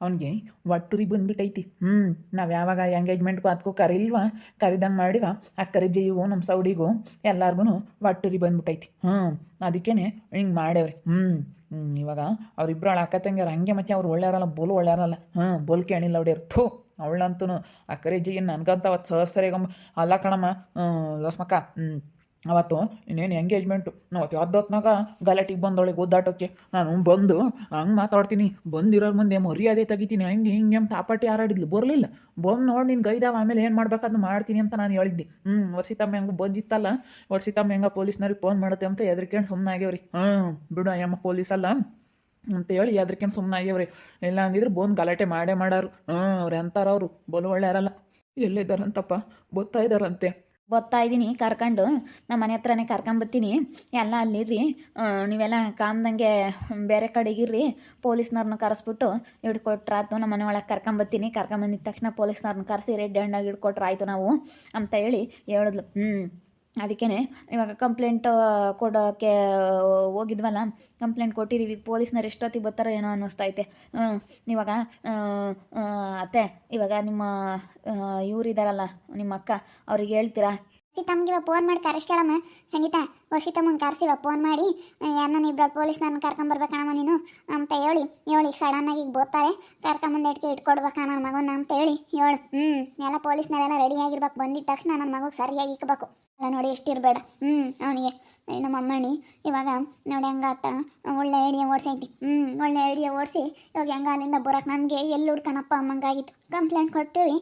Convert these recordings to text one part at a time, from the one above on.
ಅವನಿಗೆ ಒಟ್ಟುರಿ ಬಂದ್ಬಿಟ್ಟೈತಿ. ಹ್ಞೂ ನಾವು ಯಾವಾಗ ಎಂಗೇಜ್ಮೆಂಟ್ಗೂ ಅದಕ್ಕೂ ಕರೀಲ್ವ? ಕರಿದಂಗೆ ಮಾಡಿವ. ಆ ಕರಿಜೆಯಿಗೂ ನಮ್ಮ ಸೌಡಿಗೂ ಎಲ್ಲಾರ್ಗು ಒಟ್ಟುರಿ ಬಂದ್ಬಿಟ್ಟೈತಿ. ಹ್ಞೂ ಅದಕ್ಕೇ ಹಿಂಗೆ ಮಾಡೇವ್ರಿ ಹ್ಞೂ ಇವಾಗ ಅವ್ರಿಬ್ರು ಅಕ್ಕ ತಂಗಿಯರು ಹಂಗೆ ಮತ್ತೆ ಅವ್ರು ಒಳ್ಳೆಯವರಲ್ಲ, ಬೋಲು ಒಳ್ಳೆಯವರಲ್ಲ. ಹ್ಞೂ ಬೋಲ್ ಕೇಳಿಲ್ಲ ಹೊಡ್ಯಾರ ಥೂ ಅವಳಂತೂ ಆ ಕರಿಜೆಯನ್ನು ನನಗಂತ ಅವತ್ತು ಸರ್ ಅಲ್ಲ ಕಣಮ್ಮ. ಲಸ್ಮಕ್ಕ. ಹ್ಞೂ ಅವತ್ತು ಇನ್ನೇನು ಎಂಗೇಜ್ಮೆಂಟು ಅವತ್ತು ಯಾವ್ದೊತ್ನಾಗ ಗಲಾಟಿಗೆ ಬಂದೊಳಗೆ ಗೊದ್ದಾಟೋಕೆ ನಾನು ಬಂದು ಹಂಗೆ ಮಾತಾಡ್ತೀನಿ. ಬಂದಿರೋರ ಮುಂದೆ ಮರ್ಯಾದೆ ತೆಗಿತೀನಿ. ಹಂಗೆ ಹಿಂಗೆ ಅಂತ ತಾಪಾಟಿ ಹಾರಾಡಿದ್ಲು. ಬರಲಿಲ್ಲ. ಬಂದು ನೋಡಿ ನಿನ್ನ ಗೈದಾವ, ಆಮೇಲೆ ಏನು ಮಾಡ್ಬೇಕಾದ್ನ ಮಾಡ್ತೀನಿ ಅಂತ ನಾನು ಹೇಳಿದ್ದೆ. ಹ್ಞೂ ವರ್ಷಿತಮ್ಮ ಹೆಂಗೆ ಬಂದಿತ್ತಲ್ಲ? ವರ್ಷಿತಮ್ಮ ಹೆಂಗೆ ಪೊಲೀಸ್ನವ್ರಿಗೆ ಫೋನ್ ಮಾಡುತ್ತೆ ಅಂತ ಎದ್ರಿಕೊಂಡು ಸುಮ್ಮನೆ ಆಗ್ಯಾವ್ರಿ? ಹ್ಞೂ ಬಿಡು ಅಯ್ಯಮ್ಮ, ಪೊಲೀಸ್ ಅಲ್ಲ ಅಂತ ಹೇಳಿ ಎದ್ರಿಕೊಂಡು ಸುಮ್ಮನೆ ಆಗ್ಯಾವ್ರಿ. ಇಲ್ಲ ಅಂದಿದ್ರೆ ಬಂದು ಗಲಾಟೆ ಮಾಡೇ ಮಾಡಾರು. ಹ್ಞೂ ಅವ್ರು ಎಂತಾರ ಅವರು. ಬಲು ಒಳ್ಳೆಯರಲ್ಲ ಎಲ್ಲಿದ್ದಾರಂತಪ್ಪ? ಗೊತ್ತಾ ಇದ್ದಾರಂತೆ ಬರ್ತಾ ಇದ್ದೀನಿ, ಕರ್ಕೊಂಡು. ನಮ್ಮ ಮನೆ ಹತ್ರನೇ ಕರ್ಕೊಂಬತ್ತೀನಿ ಎಲ್ಲ ಅಲ್ಲಿರ್ರಿ. ನೀವೆಲ್ಲ ಕಾಮ್ದಂಗೆ ಬೇರೆ ಕಡೆಗಿರ್ರಿ ಪೊಲೀಸ್ನವ್ರನ್ನ ಕರೆಸ್ಬಿಟ್ಟು ಹಿಡ್ಕೊಟ್ರಾಯ್ತು ನಮ್ಮ ಮನೆ ಒಳಗೆ ಕರ್ಕೊಂಬತ್ತೀನಿ ಕರ್ಕೊಂಬಂದಿದ ತಕ್ಷಣ ಪೊಲೀಸ್ನವ್ರನ್ನ ಕರೆಸಿ ರೆಡ್ ಹ್ಯಾಂಡಾಗಿ ಹಿಡ್ಕೊಟ್ರಾಯ್ತು ನಾವು ಅಂತ ಹೇಳಿ ಹೇಳಿದ್ಲು. ಹ್ಞೂ ಅದಕ್ಕೇ ಇವಾಗ ಕಂಪ್ಲೇಂಟ್ ಕೊಡೋಕ್ಕೆ ಹೋಗಿದ್ವಲ್ಲ ಕಂಪ್ಲೇಂಟ್ ಕೊಟ್ಟಿದ್ದೀವಿ ಪೊಲೀಸ್ನವ್ರು ಎಷ್ಟೊತ್ತಿಗೆ ಬರ್ತಾರೋ ಏನೋ ಅನ್ನಿಸ್ತೈತೆ ಹ್ಞೂ ಇವಾಗ ಅತ್ತೆ, ಇವಾಗ ನಿಮ್ಮ ಇವರಿದ್ದಾರಲ್ಲ ನಿಮ್ಮ ಅಕ್ಕ, ಅವ್ರಿಗೆ ಹೇಳ್ತೀರಾ? ತಮ್ಗೆ ಇವಾಗ ಫೋನ್ ಮಾಡಿ ಕರೆಸ್ಕೊಳಮ್ಮ, ಸಂಗೀತ. ವರ್ಷಿತಮ್ಮನ ಕರೆಸಿವ ಫೋನ್ ಮಾಡಿ ಯಾರನ್ನ ಇಬ್ಬರು ಪೊಲೀಸ್ನವ್ರನ್ನ ಕರ್ಕೊಂಬರ್ಬೇಕಣಮ್ಮ ನೀನು ಅಂತ ಹೇಳಿ ಹೇಳಿ ಸಡನ್ನಾಗಿ ಈಗ ಬೋತಾರೆ ಕರ್ಕೊಂಬಂದು ಇಟ್ಕೆ ಇಟ್ಕೊಡ್ಬೇಕ ನನ್ನ ಮಗನ ಅಂತ ಹೇಳಿ, ಹೇಳು ಹ್ಞೂ ಎಲ್ಲ ರೆಡಿ ಆಗಿರ್ಬೇಕು. ಬಂದಿದ್ ತಕ್ಷಣ ನನ್ನ ಮಗುಗೆ ಸರಿಯಾಗಿ ಇಕ್ಬೇಕು. ಅಲ್ಲ ನೋಡಿ, ಎಷ್ಟಿರಬೇಡ. ಹ್ಞೂ ಅವನಿಗೆ ನಮ್ಮ ಅಮ್ಮಣ್ಣಿ ಇವಾಗ ನೋಡಿ ಹಂಗಾತ ಒಳ್ಳೆ ಐಡಿಯಾ ಓಡಿಸೈತಿ. ಹ್ಞೂ ಒಳ್ಳೆ ಐಡಿಯಾ ಓಡಿಸಿ, ಇವಾಗ ಹೆಂಗ ಅಲ್ಲಿಂದ ಬರೋಕೆ ನಮಗೆ ಎಲ್ಲಿ ಹುಡ್ಕನಪ್ಪ ಅಮ್ಮಂಗಾಗಿತ್ತು. ಕಂಪ್ಲೇಂಟ್ ಕೊಟ್ಟಿವಿ.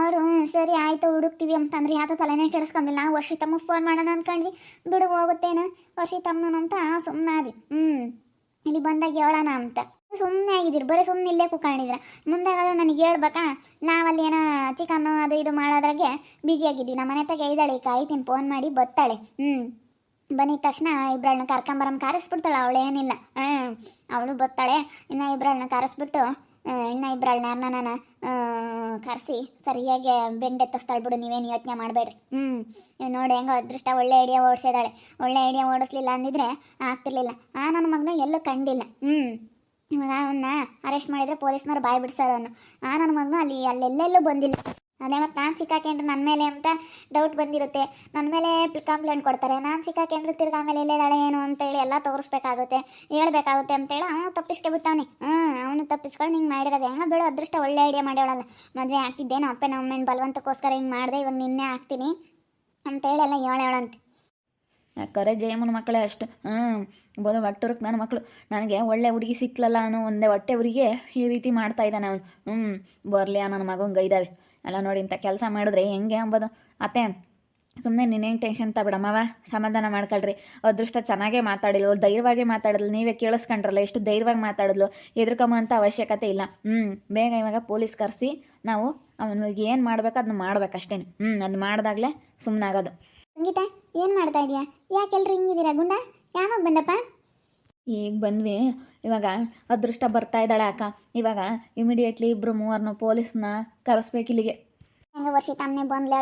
ಅವರು, ಸರಿ, ಆಯಿತು, ಹುಡುಕ್ತೀವಿ. ಅಂತಂದ್ರೆ ಯಾತ ತಲೆನೇ ಕೆಡಿಸ್ಕೊಂಬಿಲ್ಲ ನಾವು ವರ್ಷಿತಮ್ಮಗೆ ಫೋನ್ ಮಾಡೋಣ ಅಂದ್ಕೊಂಡ್ವಿ ಬಿಡು ಹೋಗುತ್ತೇನ? ವರ್ಷಿತಮ್ಮನ ಅಂತ ಸುಮ್ಮನಾದಿ ಹ್ಞೂ ಇಲ್ಲಿ ಬಂದಾಗ ಹೇಳೋಣ ಅಂತ. ಸುಮ್ಮನೆ ಆಗಿದ್ದೀರಿ. ಬರೀ ಸುಮ್ಮನೆ ಇಲ್ಲೇ ಕೂತ್ಕೊಂಡಿದ್ರೆ ಮುಂದಾಗಾದ್ರೂ ನನಗೆ ಹೇಳ್ಬೇಕಾ? ನಾವಲ್ಲಿ ಏನೋ ಚಿಕನ್ನು ಅದು ಇದು ಮಾಡೋದ್ರಾಗೆ ಬ್ಯುಸಿ ಆಗಿದ್ವಿ ನಮ್ಮ ಮನೆ ತಗ ಕಾಯ್ತೀನಿ ಫೋನ್ ಮಾಡಿ ಬತ್ತಾಳೆ. ಹ್ಞೂ ಬಂದಿದ ತಕ್ಷಣ ಇಬ್ಬರನ್ನ ಕರ್ಕೊಂಬರಮ್ ಕಾರಿಸ್ಬಿಡ್ತಾಳೆ. ಅವಳೇನಿಲ್ಲ. ಹ್ಞೂ ಅವಳು ಬತ್ತಾಳೆ. ಇನ್ನು ಇಬ್ಬರನ್ನ ಕರೆಸ್ಬಿಟ್ಟು ಇನ್ನು ಯಾರನ್ನ ನಾನು ಕರೆಸಿ ಸರಿಯಾಗಿ ಬೆಂಡೆತ್ತಿಸ್ತಾಳೆ ಬಿಡು, ನೀವೇನು ಯೋಚನೆ ಮಾಡಬೇಡ್ರಿ. ಹ್ಞೂ ನೋಡಿ ಹೆಂಗೋ ಅದೃಷ್ಟ, ಒಳ್ಳೆ ಐಡಿಯಾ ಓಡಿಸಿದಾಳೆ. ಒಳ್ಳೆ ಐಡಿಯಾ ಓಡಿಸ್ಲಿಲ್ಲ ಅಂದಿದ್ರೆ ಆಗ್ತಿರ್ಲಿಲ್ಲ. ಆ ನನ್ನ ಮಗನ ಎಲ್ಲೂ ಕಂಡಿಲ್ಲ. ಹ್ಞೂ ಇವಾಗ ಅವನ್ನ ಅರೆಸ್ಟ್ ಮಾಡಿದ್ರೆ ಪೊಲೀಸ್ನವ್ರು ಬಾಯ್ ಬಿಡ್ಸಾರ ಅವನು. ಆ ನನ್ನ ಮಗನು ಅಲ್ಲಿ, ಅಲ್ಲೆಲ್ಲೆಲ್ಲೂ ಬಂದಿಲ್ಲ. ಅದೇ ಮತ್ತು ನಾನು ಸಿಕ್ಕಾಕೊಂಡ್ರೆ ನನ್ನ ಮೇಲೆ ಅಂತ ಡೌಟ್ ಬಂದಿರುತ್ತೆ. ನನ್ನ ಮೇಲೆ ಕಂಪ್ಲೇಂಟ್ ಕೊಡ್ತಾರೆ. ನಾನು ಸಿಕ್ಕಾಕೊಂಡ್ರೆ ತಿರ್ಗಿ ಆಮೇಲೆ ಇಲ್ಲೇದಾಳೆ ಏನು ಅಂತೇಳಿ ಎಲ್ಲ ತೋರಿಸ್ಬೇಕಾಗುತ್ತೆ. ಹೇಳ್ಬೇಕಾಗುತ್ತೆ ಅಂತೇಳಿ ಅವನು ತಪ್ಪಿಸ್ಕೊಬಿಟ್ಟವನೆ. ಹ್ಞೂ ಅವನು ತಪ್ಪಿಸ್ಕೊಂಡು ಹಿಂಗೆ ಮಾಡಿರೋದು. ಹೆಂಗೆ ಬೇಡ, ಅದೃಷ್ಟ ಒಳ್ಳೆ ಐಡಿಯಾ ಮಾಡೋಳಲ್ಲ ಮದುವೆ ಆಗ್ತಿದ್ದೇನೋ ಅಪ್ಪನ ಅಮ್ಮನ ಬಲವಂತಕ್ಕೋಸ್ಕರ ಹಿಂಗೆ ಮಾಡಿದೆ, ಇವಾಗ ನಿನ್ನೆ ಹಾಕ್ತೀನಿ ಅಂತೇಳಿ ಎಲ್ಲ ಹೇಳವಳಂತೆ ಕರೆ ಜಯಮ್ಮನ ಮಕ್ಕಳೇ ಅಷ್ಟು. ಹ್ಞೂ ಬೋಲ ಒಟ್ಟುರಕ್ಕೆ ನನ್ನ ಮಕ್ಕಳು ನನಗೆ ಒಳ್ಳೆ ಹುಡುಗಿ ಸಿಕ್ಲಲ್ಲ ಅನ್ನೋ ಒಂದೇ ಹೊಟ್ಟೆ ಹುಡುಗಿ ಈ ರೀತಿ ಮಾಡ್ತಾ ಇದ್ದಾನೆ ಅವನು. ಹ್ಞೂ ಬರಲಿ ನನ್ನ ಮಗಂಗೆ ಗೈದಾವೆ. ಎಲ್ಲ ನೋಡಿ ಇಂಥ ಕೆಲಸ ಮಾಡಿದ್ರೆ ಹೆಂಗೆ ಅಂಬೋದು? ಅತ್ತೆ ಸುಮ್ಮನೆ ನೀನೇನು ಟೆನ್ಷನ್ ತಬಿಡಮ್ಮವ ಸಮಾಧಾನ ಮಾಡ್ಕೊಳ್ರಿ. ಅದೃಷ್ಟ ಚೆನ್ನಾಗೇ ಮಾತಾಡಿಲ್ಲ ಅವ್ರು ಧೈರ್ಯವಾಗಿ ಮಾತಾಡಿದ್ಲು ನೀವೇ ಕೇಳಿಸ್ಕೊಂಡ್ರಲ್ಲ ಎಷ್ಟು ಧೈರ್ಯವಾಗಿ ಮಾತಾಡಿದ್ಲು ಹೆದರ್ಕೊಂಬ ಅಂತ ಅವಶ್ಯಕತೆ ಇಲ್ಲ. ಹ್ಞೂ ಬೇಗ ಇವಾಗ ಪೊಲೀಸ್ ಕರೆಸಿ ನಾವು ಅವನಿಗೆ ಏನು ಮಾಡ್ಬೇಕು ಅದನ್ನ ಮಾಡ್ಬೇಕಷ್ಟೇ ಹ್ಞೂ ಅದು ಮಾಡಿದಾಗಲೇ ಸುಮ್ಮನಾಗೋದು ಸಂಗೀತ ಏನು ಮಾಡ್ತಾ ಇದೀಯಾ? ಯಾಕೆಲ್ಲರೂ ಹಿಂಗಿದ್ದೀರಾ ಗುಂಡ? ಯಾವಾಗ ಬಂದಪ್ಪ? ಈಗ ಬಂದ್ವಿ. ಇವಾಗ ಅದೃಷ್ಟ ಬರ್ತಾ ಇದ್ದಾಳೆ ಅಕ್ಕ. ಇವಾಗ ಇಮಿಡಿಯೇಟ್ಲಿ ಇಬ್ಬರು ಮೂವರ್ನು ಪೊಲೀಸ್ನ ಕರೆಸ್ಬೇಕು ಇಲ್ಲಿಗೆ. ಹಂಗ ವರ್ಷ ತಮ್ಮನೆ ಬಂದ್ಲೆ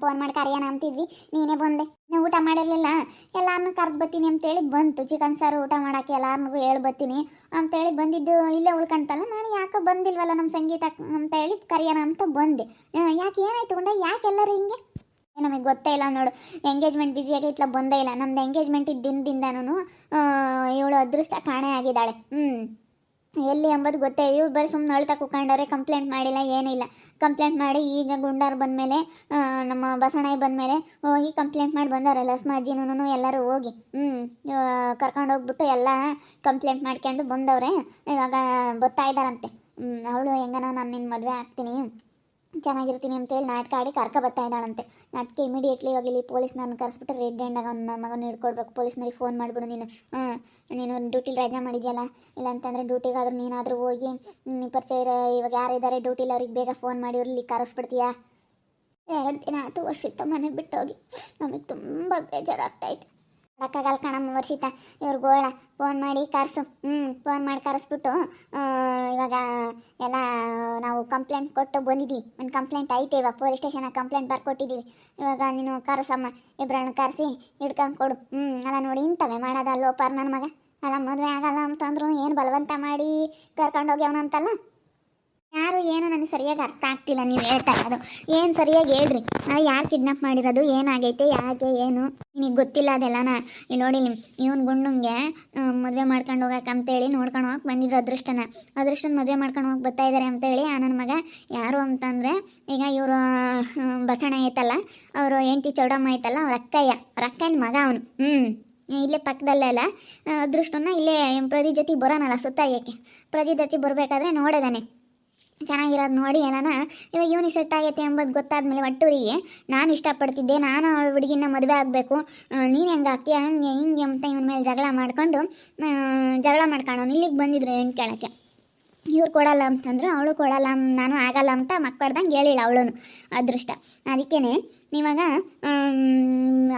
ಫೋನ್ ಮಾಡಿ ಕರೆಯೋಣ ಅಂತಿದ್ವಿ. ನೀನೇ ಬಂದೆ. ನೀವು ಊಟ ಮಾಡಿರಲಿಲ್ಲ. ಎಲ್ಲಾರನ್ನೂ ಕರೆದು ಬರ್ತೀನಿ ಅಂತೇಳಿ ಬಂತು. ಚಿಕನ್ ಸಾರು ಊಟ ಮಾಡೋಕ್ಕೆ ಎಲ್ಲಾರ್ನಿಗೂ ಹೇಳಿ ಬರ್ತೀನಿ ಅಂತೇಳಿ ಬಂದಿದ್ದು ಇಲ್ಲೇ ಉಳ್ಕೊಂತಲ್ಲ. ನಾನು ಯಾಕೆ ಬಂದಿಲ್ವಲ್ಲ ನಮ್ಮ ಸಂಗೀತ ಅಂತ ಹೇಳಿ ಕರೆಯೋಣ ಅಂತ ಬಂದೆ. ಯಾಕೆ ಏನಾಯ್ತು ಗುಂಡ? ಯಾಕೆ ಎಲ್ಲರೂ ಹಿಂಗೆ? ನಮಗೆ ಗೊತ್ತೇ ಇಲ್ಲ ನೋಡು. ಎಂಗೇಜ್ಮೆಂಟ್ ಬ್ಯುಸಿ ಆಗೈತ್ಲ ಬಂದೇ ಇಲ್ಲ. ನಮ್ದು ಎಂಗೇಜ್ಮೆಂಟ್ ದಿನದಿಂದನೂ ಇವಳು ಅದೃಷ್ಟ ಕಾಣೆ ಆಗಿದ್ದಾಳೆ. ಹ್ಞೂ ಎಲ್ಲಿ ಎಂಬುದು ಗೊತ್ತೇ, ಇವ್ರು ಬರೀ ಸುಮ್ಮನೆ ಅಳ್ತಾ ಕುಕೊಂಡವ್ರೆ ಕಂಪ್ಲೇಂಟ್ ಮಾಡಿಲ್ಲ, ಏನಿಲ್ಲ. ಕಂಪ್ಲೇಂಟ್ ಮಾಡಿ ಈಗ ಗುಂಡಾರು ಬಂದಮೇಲೆ ನಮ್ಮ ಬಸಣಾಯಿ ಬಂದಮೇಲೆ, ಹೋಗಿ ಕಂಪ್ಲೇಂಟ್ ಮಾಡಿ ಬಂದವ್ರೆ ಅಜ್ಜಿನೂ ಎಲ್ಲರೂ ಹೋಗಿ. ಹ್ಞೂ ಕರ್ಕೊಂಡು ಹೋಗ್ಬಿಟ್ಟು ಎಲ್ಲ ಕಂಪ್ಲೇಂಟ್ ಮಾಡ್ಕೊಂಡು ಬಂದವ್ರೆ. ಇವಾಗ ಬರ್ತಾ ಇದ್ದಾರಂತೆ. ಅವಳು ಹೆಂಗನ ನಾನು ನಿನ್ನ ಮದುವೆ ಆಗ್ತೀನಿ. ಚೆನ್ನಾಗಿರ್ತೀನಿ ಅಂತೇಳಿ ನಾಟಕ ಆಡಿ ಕರ್ಕ ಬರ್ತಾ ಇದ್ದಾಳಂತೆ. ನಾಟಕ ಇಮಿಡಿಯೇಟ್ಲಿ ಇವಾಗ ಇಲ್ಲಿ ಪೊಲೀಸ್ನವ್ರನ್ನ ಕರೆಸ್ಬಿಟ್ಟು ರೆಡ್ ಹ್ಯಾಂಡಾಗ ನನ್ನ ಮಗನ ಹಿಡ್ಕೊಡ್ಬೇಕು. ಪೊಲೀಸ್ನವ್ರಿಗೆ ಫೋನ್ ಮಾಡಿಬಿಡು ನೀನು. ಹಾಂ, ನೀನು ಡ್ಯೂಟಿಲಿ ರಜಾ ಮಾಡಿದ್ಯಲ್ಲ? ಇಲ್ಲ ಅಂತಂದರೆ ಡ್ಯೂಟಿಗಾದ್ರೂ ನೀನಾದರೂ ಹೋಗಿ ಪರಿಚಯ ಇರೋ ಇವಾಗ ಯಾರಿದ್ದಾರೆ ಡ್ಯೂಟಿಲಿ ಅವ್ರಿಗೆ ಬೇಗ ಫೋನ್ ಮಾಡಿ ಅವ್ರಲ್ಲಿ ಕರೆಸ್ಬಿಡ್ತೀಯಾ? ಎರಡು ದಿನ ಆತು ವರ್ಷಿತ ಮನೆ ಬಿಟ್ಟು ಹೋಗಿ ನಮಗೆ ತುಂಬ ಬೇಜಾರಾಗ್ತಾಯಿತ್ತು ಮಾಡೋಕ್ಕಾಗಲ್ಲ ಕಣಮ್ಮ ವರ್ಷಿತ ಇವ್ರು ಗೋಳ ಫೋನ್ ಮಾಡಿ ಕರೆಸು. ಹ್ಞೂ ಫೋನ್ ಮಾಡಿ ಕರೆಸ್ಬಿಟ್ಟು ಇವಾಗ ಎಲ್ಲ ನಾವು ಕಂಪ್ಲೇಂಟ್ ಕೊಟ್ಟು ಬಂದಿದ್ದೀವಿ ಒಂದು ಕಂಪ್ಲೇಂಟ್ ಐತೆ ಇವಾಗ ಪೊಲೀಸ್ ಸ್ಟೇಷನಾಗ ಕಂಪ್ಲೇಂಟ್ ಬರ್ಕೊಟ್ಟಿದ್ದೀವಿ ಇವಾಗ ನೀನು ಕರೆಸಮ್ಮ ಇಬ್ಬರನ್ನು ಕರೆಸಿ ಹಿಡ್ಕೊಂಡು ಕೊಡು. ಹ್ಞೂ ಅಲ್ಲ ನೋಡಿ ಇಂಥವೇ ಮಾಡೋದಲ್ಲೋ ಪರ್ ನನ್ನ ಮಗ. ಅಲ್ಲ ಮದುವೆ ಆಗಲ್ಲ ಅಂತಂದ್ರು ಏನು ಬಲವಂತ ಮಾಡಿ ಕರ್ಕೊಂಡು ಹೋಗ್ಯವನಂತಲ್ಲ? ಯಾರು ಏನು ನನಗೆ ಸರಿಯಾಗಿ ಅರ್ಥ ಆಗ್ತಿಲ್ಲ, ನೀವು ಹೇಳ್ತಾ ಇರೋದು. ಏನು ಸರಿಯಾಗಿ ಹೇಳ್ರಿ? ಯಾರು ಕಿಡ್ನಾಪ್ ಮಾಡಿರೋದು? ಏನಾಗೈತೆ? ಯಾಕೆ? ಏನು? ನಿನಗೆ ಗೊತ್ತಿಲ್ಲ ಅದೆಲ್ಲನ? ಇಲ್ಲಿ ನೋಡಿ ಇವನು ಗುಂಡುಂಗೆ ಮದುವೆ ಮಾಡ್ಕೊಂಡು ಹೋಗಕ್ಕೆ ಅಂತೇಳಿ ನೋಡ್ಕೊಂಡು ಹೋಗಕ್ಕೆ ಬಂದಿದ್ರು ಅದೃಷ್ಟನ. ಅದೃಷ್ಟನ ಮದುವೆ ಮಾಡ್ಕೊಂಡು ಹೋಗಿ ಬರ್ತಾ ಇದ್ದಾರೆ ಅಂತೇಳಿ ಆ ನನ್ನ ಮಗ ಯಾರು ಅಂತಂದರೆ, ಈಗ ಇವರು ಬಸಣ ಐತಲ್ಲ, ಅವರು ಹೆಂಡತಿ ಚೌಡಮ್ಮ ಐತಲ್ಲ, ಅವ್ರ ಅಕ್ಕಯ್ಯ. ಅವ್ರ ಅಕ್ಕನ ಮಗ ಅವನು. ಹ್ಞೂ ಇಲ್ಲೇ ಪಕ್ಕದಲ್ಲೇ ಅಲ್ಲ. ಅದೃಷ್ಟನ ಇಲ್ಲೇ ಪ್ರದಿ ಜೊತೆ ಬರೋನಲ್ಲ ಸುತ್ತಾಗಕ್ಕೆ ಪ್ರದಿ ಜೊತೆ ಬರಬೇಕಾದ್ರೆ ನೋಡಿದಾನೆ. ಚೆನ್ನಾಗಿರೋದು ನೋಡಿ ಹೇಳೋಣ. ಇವಾಗ ಇವನಿ ಸೆಟ್ ಆಗೈತೆ ಎಂಬುದು ಗೊತ್ತಾದ್ಮೇಲೆ ಒಟ್ಟೂರಿಗೆ ನಾನು ಇಷ್ಟಪಡ್ತಿದ್ದೆ. ನಾನು ಅವಳ ಹುಡುಗಿನ ಮದುವೆ ಆಗಬೇಕು. ನೀನು ಹೆಂಗೆ ಆಗ್ತೀಯ? ಹಂಗೆ ಹಿಂಗೆ ಅಂತ ಇವನ ಮೇಲೆ ಜಗಳ ಮಾಡಿಕೊಂಡು ಜಗಳ ಮಾಡ್ಕೊಂಡು ಇಲ್ಲಿಗೆ ಬಂದಿದ್ರು ಏನು ಕೇಳೋಕ್ಕೆ? ಇವ್ರು ಕೊಡಲ್ಲ ಅಂತಂದ್ರು, ಅವಳು ಕೊಡಲ್ಲ, ನಾನು ಆಗಲ್ಲ ಅಂತ ಮಕ್ಕಳ್ದಂಗೆ ಹೇಳಿಲ್ಲ ಅವಳು ಅದೃಷ್ಟ. ಅದಕ್ಕೇನೆ ಇವಾಗ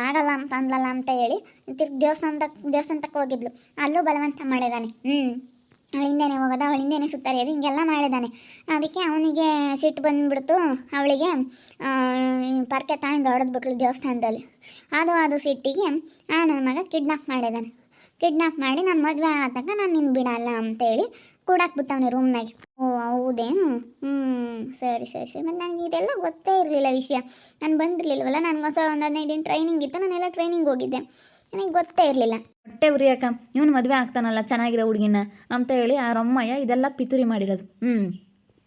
ಆಗಲ್ಲ ಅಂತ ಅಂದಲ್ಲ ಅಂತ ಹೇಳಿ ತಿರ್ಗಿ ದೇವಸ್ಥಾನದ ದೇವಸ್ಥಾನಕ್ಕೆ ಹೋಗಿದ್ಲು. ಅಲ್ಲೂ ಬಲವಂತ ಮಾಡಿದ್ದಾನೆ ಹ್ಞೂ ಅವಳ ಹಿಂದೆನೇ ಹೋಗೋದು ಅವಳ ಹಿಂದೆನೇ ಸುತ್ತಾರಿಯೋದು ಹಿಂಗೆಲ್ಲ ಮಾಡಿದ್ದಾನೆ. ಅದಕ್ಕೆ ಅವನಿಗೆ ಸಿಟ್ಟು ಬಂದುಬಿಡ್ತು, ಅವಳಿಗೆ ಪರ್ಕೆ ತಗೊಂಡು ಹೊಡೆದ್ಬಿಟ್ಲು ದೇವಸ್ಥಾನದಲ್ಲಿ. ಅದು ಅದು ಸಿಟ್ಟಿಗೆ ಆ ನನ್ನ ಮಗ ಕಿಡ್ನಾಪ್ ಮಾಡಿದ್ದಾನೆ. ಕಿಡ್ನಾಪ್ ಮಾಡಿ ನನ್ನ ಮದುವೆ ತನಕ ನಾನು ನಿನ್ನ ಬಿಡಲ್ಲ ಅಂತೇಳಿ ಕೂಡಾಕ್ಬಿಟ್ಟವನೆ ರೂಮ್ನಾಗೆ ಓ, ಹೌದೇನು? ಹ್ಞೂ ಸರಿ ಸರಿ ಸರಿ. ಮತ್ತು ನನಗೆ ಇದೆಲ್ಲ ಗೊತ್ತೇ ಇರಲಿಲ್ಲ ವಿಷಯ. ನಾನು ಬಂದಿರಲಿಲ್ವಲ್ಲ ನನಗೋಸ ಒಂದು ಹದಿನೈದು ದಿನ ಟ್ರೈನಿಂಗ್ ಇತ್ತು, ನಾನೆಲ್ಲ ಟ್ರೈನಿಂಗ್ ಹೋಗಿದ್ದೆ. ನನಗೆ ಗೊತ್ತೇ ಇರಲಿಲ್ಲ. ಹೊಟ್ಟೆ ಉರಿಯಕ್ಕ ಇವನು ಮದುವೆ ಆಗ್ತಾನಲ್ಲ ಚೆನ್ನಾಗಿರೋ ಹುಡುಗಿನ ಅಂತ ಹೇಳಿ ಆ ರಮ್ಮಯ್ಯ ಇದೆಲ್ಲ ಪಿತೂರಿ ಮಾಡಿರೋದು. ಹ್ಞೂ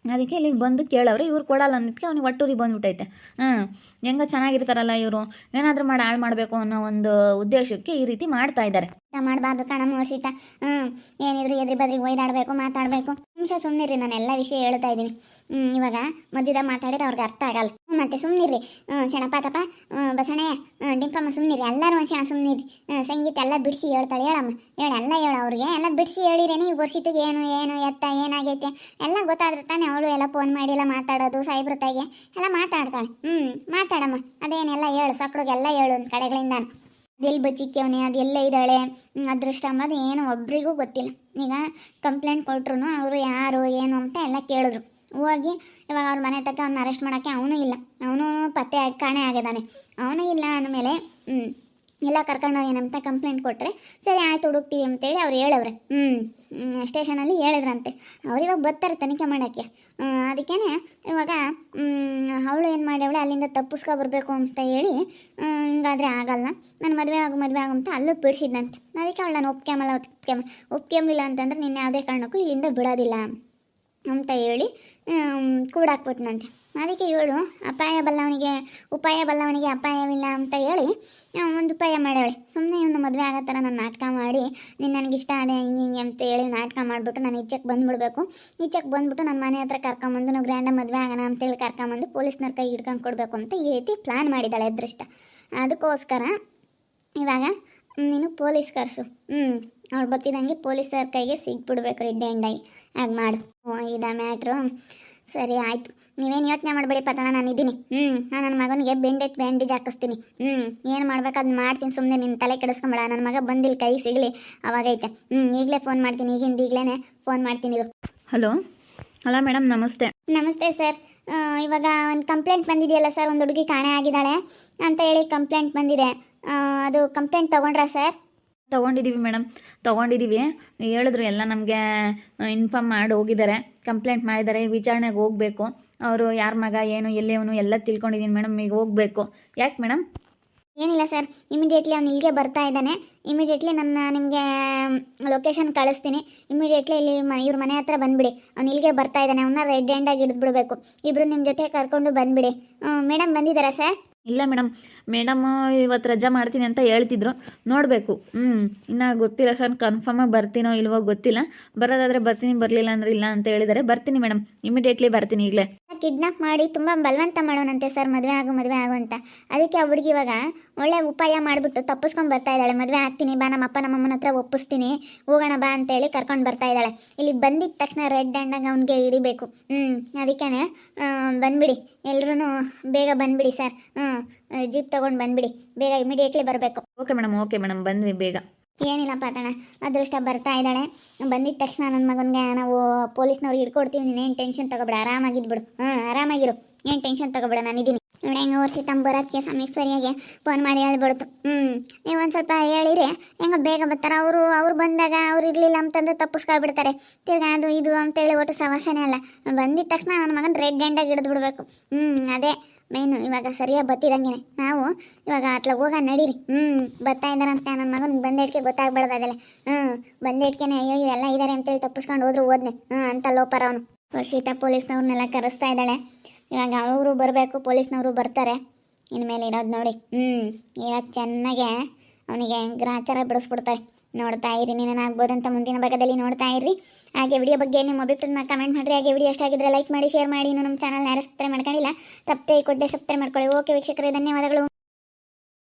ಅದಕ್ಕೆ ಇಲ್ಲಿಗೆ ಬಂದು ಕೇಳವ್ರೆ ಇವ್ರು ಕೊಡಲ್ಲ ಅನ್ನೋದಕ್ಕೆ ಅವ್ನಿಗೆ ಒಟ್ಟೂರಿ ಬಂದ್ಬಿಟ್ಟೈತೆ ಹಾಂ ಹೆಂಗ ಚೆನ್ನಾಗಿರ್ತಾರಲ್ಲ ಇವರು. ಏನಾದರೂ ಮಾಡಿ ಹಾಳು ಮಾಡಬೇಕು ಅನ್ನೋ ಒಂದು ಉದ್ದೇಶಕ್ಕೆ ಈ ರೀತಿ ಮಾಡ್ತಾ ಇದ್ದಾರೆ ಮಾಡಬಾರ್ದು ಕಣ ವರ್ಷಿತ ಹ್ಞೂ ಏನಿದ್ರು ಎದ್ರಿ ಬದ್ರಿಗೆ ಒಯ್ದಾಡಬೇಕು ಮಾತಾಡಬೇಕು. ನಿಮಿಷ ಸುಮ್ಮನಿರಿ ನಾನು ಎಲ್ಲ ವಿಷಯ ಹೇಳ್ತಾ ಇದ್ದೀನಿ. ಇವಾಗ ಮಧ್ಯದಾಗ ಮಾತಾಡಿದ್ರೆ ಅವ್ರಿಗೆ ಅರ್ಥ ಆಗಲ್ಲ. ಮತ್ತೆ ಸುಮ್ಮನಿರಿ ಚೆನ್ನಪ್ಪ ತಪ್ಪ ಬಸಣೆ ಡಿಂಪಮ್ಮ ಸುಮ್ಮನಿರಿ ಎಲ್ಲರೂ ಒಂದು ಕ್ಷಣ ಸುಮ್ಮನಿರಿ ಸಂಗೀತ ಎಲ್ಲ ಬಿಡಿಸಿ ಹೇಳ್ತಾಳೆ. ಹೇಳಮ್ಮ, ಹೇಳು, ಎಲ್ಲ ಹೇಳು ಅವ್ರಿಗೆ. ಎಲ್ಲ ಬಿಡಿಸಿ ಹೇಳಿರೇನೆ ಈ ವರ್ಷಿತಿಗೆ ಏನು ಏನು, ಎತ್ತ, ಏನಾಗೈತೆ? ಎಲ್ಲ ಗೊತ್ತಾದ್ರೆ ತಾನೆ ಅವಳು ಎಲ್ಲ ಫೋನ್ ಮಾಡಿ ಎಲ್ಲ ಮಾತಾಡೋದು ಸಾಯಿಬ್ರ ತಾಯಿಗೆ ಎಲ್ಲ ಮಾತಾಡ್ತಾಳೆ. ಹ್ಞೂ ಮಾತಾಡಮ್ಮ, ಅದೇನೆಲ್ಲ ಹೇಳು ಸಕ್ಳಿಗೆಲ್ಲ ಹೇಳು ಒಂದು ಕಡೆಗಳಿಂದ ಅದೆಲ್ಲಿ ಅದು ಎಲ್ಲೇ ಇದ್ದಾಳೆ. ಅದೃಷ್ಟ ಅಂಬೋದು ಏನು ಒಬ್ರಿಗೂ ಗೊತ್ತಿಲ್ಲ. ಈಗ ಕಂಪ್ಲೇಂಟ್ ಕೊಟ್ರು ಅವರು ಯಾರು, ಏನು ಅಂತ ಎಲ್ಲ ಕೇಳಿದ್ರು. ಹೋಗಿ ಇವಾಗ ಅವ್ರ ಮನೆ ತಕ್ಕ ಅವ್ನ ಅರೆಸ್ಟ್ ಮಾಡೋಕ್ಕೆ ಅವನು ಇಲ್ಲ. ಅವನು ಪತ್ತೆ ಕಾಣೆ ಆಗಿದ್ದಾನೆ. ಅವನು ಇಲ್ಲ ಅಂದಮೇಲೆ ಎಲ್ಲ ಕರ್ಕೊಂಡು ಏನಂತ ಕಂಪ್ಲೇಂಟ್ ಕೊಟ್ಟರೆ ಸರಿ ಆಯ್ತು ಹುಡುಕ್ತೀವಿ ಅಂತೇಳಿ ಅವ್ರು ಹೇಳವ್ರೆ. ಹ್ಞೂ ಸ್ಟೇಷನಲ್ಲಿ ಹೇಳಿದ್ರಂತೆ. ಅವ್ರು ಇವಾಗ ಬರ್ತಾರೆ ತನಿಖೆ ಮಾಡೋಕ್ಕೆ. ಅದಕ್ಕೇ ಇವಾಗ ಅವಳು ಏನು ಮಾಡ್ಯವಳೆ, ಅಲ್ಲಿಂದ ತಪ್ಪಿಸ್ಕೊ ಬರಬೇಕು ಅಂತ ಹೇಳಿ ಹಿಂಗಾದರೆ ಆಗಲ್ಲ. ನಾನು ಮದುವೆ ಆಗು ಮದುವೆ ಆಗು ಅಂತ ಅಲ್ಲೂ ಬಿಡಿಸಿದ್ದಂತೆ ಅದಕ್ಕೆ ಅವಳು ನಾನು ಒಪ್ಕೊಂಬಲ್ಲ ಒಪ್ಕೊಂಬ ಒಪ್ಕೊಂಬಿಲ್ಲ ಅಂತಂದ್ರೆ ನಿನ್ನ ಯಾವುದೇ ಕಾರಣಕ್ಕೂ ಇಲ್ಲಿಂದ ಬಿಡೋದಿಲ್ಲ ಅಂತ ಹೇಳಿ ಕೂಡಾಕ್ಬಿಟ್ನಂತೆ. ಅದಕ್ಕೆ ಇವಳು ಅಪಾಯ ಬಲ್ಲವನಿಗೆ, ಉಪಾಯ ಬಲ್ಲವನಿಗೆ ಅಪಾಯವಿಲ್ಲ ಅಂತ ಹೇಳಿ ಒಂದು ಉಪಾಯ ಮಾಡ್ಯಾಳೆ. ಸುಮ್ಮನೆ ಇವನು ಮದುವೆ ಆಗೋ ಥರ ನಾನು ನಾಟಕ ಮಾಡಿ, ನೀನು ನನಗೆ ಇಷ್ಟ ಅದೇ ಹಿಂಗೆ ಹಿಂಗೆ ಅಂತ ಹೇಳಿ ನಾಟಕ ಮಾಡಿಬಿಟ್ಟು ನಾನು ಈಚೆಗೆ ಬಂದುಬಿಡ್ಬೇಕು. ಈಚೆಗೆ ಬಂದುಬಿಟ್ಟು ನನ್ನ ಮನೆ ಹತ್ರ ಕರ್ಕೊಂಬಂದು, ನಾವು ಗ್ರ್ಯಾಂಡ ಮದುವೆ ಆಗೋಣ ಅಂತೇಳಿ ಕರ್ಕೊಂಬಂದು ಪೊಲೀಸ್ನವ್ರ ಕೈ ಹಿಡ್ಕೊಂಡು ಕೊಡಬೇಕು ಅಂತ ಈ ರೀತಿ ಪ್ಲ್ಯಾನ್ ಮಾಡಿದ್ದಾಳೆ ಅದೃಷ್ಟ. ಅದಕ್ಕೋಸ್ಕರ ಇವಾಗ ನೀನು ಪೊಲೀಸ್ ಕರೆಸು. ಹ್ಞೂ ಅವ್ಳು ಬತ್ತಿದಂಗೆ ಪೊಲೀಸರ ಕೈಗೆ ಸಿಗ್ಬಿಡ್ಬೇಕು ರೀ ಡ್ಯಾಂಡೈ ಹಾಗೆ ಮಾಡು. ಓ, ಇದ ಮ್ಯಾಟ್ರು. ಸರಿ ಆಯಿತು. ನೀವೇನು ಯೋಚನೆ ಮಾಡಬೇಡಿ ಪತಣ ನಾನು ಇದ್ದೀನಿ. ಹ್ಞೂ ನಾನು ನನ್ನ ಮಗನಿಗೆ ಬೆಂಡೇಜ್ ಬ್ಯಾಂಡೇಜ್ ಹಾಕಿಸ್ತೀನಿ ಹ್ಞೂ ಏನು ಮಾಡ್ಬೇಕು ಅದು ಮಾಡ್ತೀನಿ ಸುಮ್ಮನೆ ನಿನ್ನ ತಲೆ ಕೆಡಿಸ್ಕೊಂಬೇಡ. ನನ್ನ ಮಗ ಬಂದಿಲ್ಲ ಕೈ ಸಿಗಲಿ. ಅವಾಗೈತೆ. ಹ್ಞೂ ಈಗಲೇ ಫೋನ್ ಮಾಡ್ತೀನಿ ಈಗಿಂದ ಈಗಲೇ ಫೋನ್ ಮಾಡ್ತೀನಿ ಇರು. ಹಲೋ ಹಲೋ ಮೇಡಮ್ ನಮಸ್ತೆ. ನಮಸ್ತೆ ಸರ್ ಇವಾಗ ಒಂದು ಕಂಪ್ಲೇಂಟ್ ಬಂದಿದೆಯಲ್ಲ ಸರ್ ಒಂದು ಹುಡುಗಿ ಕಾಣೆ ಆಗಿದ್ದಾಳೆ ಅಂತ ಹೇಳಿ ಕಂಪ್ಲೇಂಟ್ ಬಂದಿದೆ. ಅದು ಕಂಪ್ಲೇಂಟ್ ತೊಗೊಂಡ್ರಾ ಸರ್ ತೊಗೊಂಡಿದ್ದೀವಿ ಮೇಡಮ್ ತೊಗೊಂಡಿದ್ದೀವಿ ಹೇಳಿದ್ರು ಎಲ್ಲ ನಮಗೆ ಇನ್ಫಾರ್ಮ್ ಮಾಡಿ ಹೋಗಿದ್ದಾರೆ. ಕಂಪ್ಲೇಂಟ್ ಮಾಡಿದ್ದಾರೆ, ವಿಚಾರಣೆಗೆ ಹೋಗಬೇಕು. ಅವರು ಯಾರ ಮಗ, ಏನು ಎಲ್ಲೇವನು ಎಲ್ಲ ತಿಳ್ಕೊಂಡಿದ್ದೀನಿ ಮೇಡಮ್, ಈಗ ಹೋಗಬೇಕು. ಯಾಕೆ ಮೇಡಮ್? ಏನಿಲ್ಲ ಸರ್ ಇಮಿಡಿಯೇಟ್ಲಿ ಅವ್ನು ಇಲ್ಲಿಗೆ ಬರ್ತಾ ಇದ್ದಾನೆ. ಇಮಿಡಿಯೇಟ್ಲಿ ನನ್ನ ನಿಮಗೆ ಲೊಕೇಶನ್ ಕಳಿಸ್ತೀನಿ. ಇಮಿಡಿಯೇಟ್ಲಿ ಇಲ್ಲಿ ಮ, ಇವ್ರ ಮನೆ ಹತ್ರ ಬಂದುಬಿಡಿ. ಅವ್ನು ಇಲ್ಲಿಗೆ ಬರ್ತಾ ಇದ್ದಾನೆ ಅವನ್ನ ರೆಡ್ ಹ್ಯಾಂಡಾಗಿ ಹಿಡಿದ್ಬಿಡ್ಬೇಕು. ಇಬ್ಬರು ನಿಮ್ಮ ಜೊತೆ ಕರ್ಕೊಂಡು ಬಂದುಬಿಡಿ. ಮೇಡಮ್ ಬಂದಿದ್ದಾರಾ ಸರ್? ಇಲ್ಲ ಮೇಡಮ್ ಮೇಡಮ್ ಇವತ್ತು ರಜಾ ಮಾಡ್ತೀನಿ ಅಂತ ಹೇಳ್ತಿದ್ರು. ನೋಡಬೇಕು. ಹ್ಞೂ ಇನ್ನು ಗೊತ್ತಿಲ್ಲ ಸರ್ ಕನ್ಫರ್ಮಾಗಿ ಬರ್ತೀನೋ ಇಲ್ವೋ ಗೊತ್ತಿಲ್ಲ. ಬರೋದಾದರೆ ಬರ್ತೀನಿ, ಬರಲಿಲ್ಲ ಅಂದ್ರೆ ಇಲ್ಲ ಅಂತ ಹೇಳಿದ್ದಾರೆ. ಬರ್ತೀನಿ ಮೇಡಮ್ ಇಮಿಡಿಯೇಟ್ಲಿ ಬರ್ತೀನಿ ಈಗಲೇ. ಕಿಡ್ನಾಪ್ ಮಾಡಿ ತುಂಬ ಬಲವಂತ ಮಾಡೋಣಂತೆ ಸರ್ ಮದುವೆ ಆಗು ಮದುವೆ ಆಗು ಅಂತ. ಅದಕ್ಕೆ ಆ ಹುಡುಗಿ ಇವಾಗ ಒಳ್ಳೆ ಉಪಾಯ ಮಾಡಿಬಿಟ್ಟು ತಪ್ಪಿಸ್ಕೊಂಡು ಬರ್ತಾ ಇದ್ದಾಳೆ. ಮದುವೆ ಆಗ್ತೀನಿ, ಬಾ, ನಮ್ಮ ಅಪ್ಪ ನಮ್ಮಮ್ಮನ ಹತ್ರ ಒಪ್ಪಿಸ್ತೀನಿ. ಹೋಗೋಣ, ಬಾ ಅಂತೇಳಿ ಕರ್ಕೊಂಡು ಬರ್ತಾ ಇದ್ದಾಳೆ. ಇಲ್ಲಿ ಬಂದಿದ್ದ ತಕ್ಷಣ ರೆಡ್ ಹ್ಯಾಂಡಾಗ ಅವ್ನಿಗೆ ಹಿಡಿಬೇಕು. ಹ್ಞೂ ಅದಕ್ಕೇ ಬಂದ್ಬಿಡಿ. ಎಲ್ಲರೂ ಬೇಗ ಬಂದ್ಬಿಡಿ ಸರ್ ಹ್ಞೂ ಜೀಪ್ ತೊಗೊಂಡು ಬಂದ್ಬಿಡಿ. ಬೇಗ ಇಮಿಡಿಯೇಟ್ಲಿ ಬರಬೇಕು. ಓಕೆ ಮೇಡಮ್ ಓಕೆ ಮೇಡಮ್ ಬಂದ್ವಿ ಬೇಗ. ಏನಿಲ್ಲ ತಣ್ಣ ಅದೃಷ್ಟ ಬರ್ತಾ ಇದ್ದಾಳೆ. ಬಂದಿದ್ದ ತಕ್ಷಣ ನನ್ನ ಮಗನಿಗೆ ನಾವು ಪೊಲೀಸ್ನವ್ರಿಗೆ ಹಿಡ್ಕೊಡ್ತೀವಿ, ನೀನು ಏನು ಟೆನ್ಷನ್ ತಗೋಬೇಡ ಆರಾಮಾಗಿದ್ಬಿಡು ಹ್ಞೂ ಆರಾಮಾಗಿರು. ಏನು ಟೆನ್ಷನ್ ತಗೋಬೇಡ ನಾನಿದ್ದೀನಿ ನೋಡಿ ಹೆಂಗೆ ಓರಿಸಿ ತಮ್ಮ ಬರೋದಕ್ಕೆ ಸಮಯಕ್ಕೆ ಸರಿಯಾಗಿ ಫೋನ್ ಮಾಡಿ ಹೇಳ್ಬಿಡ್ತು. ಹ್ಞೂ ನೀವು ಒಂದು ಸ್ವಲ್ಪ ಹೇಳಿರಿ, ಹೆಂಗೆ ಬೇಗ ಬರ್ತಾರೆ. ಅವರು, ಅವ್ರು ಬಂದಾಗ ಅವ್ರು ಇರಲಿಲ್ಲ ಅಂತಂದು ತಪ್ಪಿಸ್ಕೊಳ್ಬಿಡ್ತಾರೆ. ತಿರ್ಗಾ ಅದು ಇದು ಅಂತೇಳಿ ಒಟ್ಟು ಸಮಸ್ಯೆನೇ ಅಲ್ಲ. ಬಂದಿದ್ದ ತಕ್ಷಣ ನನ್ನ ಮಗನ ರೆಡ್ ಹ್ಯಾಂಡಾಗಿ ಹಿಡಿದು ಬಿಡಬೇಕು. ಹ್ಞೂ ಅದೇ. ಮೇನು, ಇವಾಗ ಸರಿಯಾಗಿ ಬತ್ತಿದಂಗೆ ನಾವು ಇವಾಗ ಅತ್ಲಾಗ ಹೋಗ ನಡೀರಿ. ಹ್ಞೂ ಬರ್ತಾ ಇದ್ದಾರಂತೆ ನನ್ನ ಮಗನಿಗೆ ಬಂದೇಡ್ಕೆ ಗೊತ್ತಾಗ್ಬಾರ್ದು ಅದೆಲ್ಲ ಹ್ಞೂ ಬಂದೇಟ್ಕೆನೆ ಅಯ್ಯೋ ಇವೆಲ್ಲ ಇದ್ದಾರೆ ಅಂತೇಳಿ ತಪ್ಪಿಸ್ಕೊಂಡು ಹೋದ್ರು ಓದ್ನೆ ಹ್ಞೂ ಅಂತ ಲೋಪರ ಅವನು. ವರ್ಷಿತ ಪೊಲೀಸ್ನವ್ರನ್ನೆಲ್ಲ ಕರೆಸ್ತಾ ಇದ್ದಾಳೆ. ಇವಾಗ ಅವರು ಬರಬೇಕು, ಪೊಲೀಸ್ನವರು ಬರ್ತಾರೆ. ಇನ್ಮೇಲೆ ಇರೋದು ನೋಡಿ. ಹ್ಞೂ ಇವಾಗ ಚೆನ್ನಾಗೆ ಅವನಿಗೆ ಗ್ರಾಚಾರ ಬಿಡಿಸ್ಬಿಡ್ತಾರೆ. ನೋಡ್ತಾ ಇರಿ ಏನಾಗ್ಬೋದಂತ ಮುಂದಿನ ಭಾಗದಲ್ಲಿ ನೋಡ್ತಾ ಇರಿ ಹಾಗೆ ವಿಡಿಯೋ ಬಗ್ಗೆ ನಿಮ್ಮ ಅಭಿಪ್ರಾಯನ ಕಮೆಂಟ್ ಮಾಡಿರಿ. ಹಾಗೆ ವಿಡಿಯೋ ಎಷ್ಟಾಗಿದ್ರೆ ಲೈಕ್ ಮಾಡಿ ಶೇರ್ ಮಾಡಿ. ಇನ್ನು ನಮ್ಮ ಚಾನಲ್ ಯಾರು ಸಬ್ಸ್ಕ್ರೈಬ್ ಮಾಡ್ಕೊಂಡಿಲ್ಲ, ತಪ್ಪದೆ ಕೊಟ್ಟೆ ಸಬ್ಸ್ಕ್ರೈಬ್ ಮಾಡ್ಕೊಳ್ಳಿ. ಓಕೆ ವೀಕ್ಷಕರೇ, ಧನ್ಯವಾದಗಳು.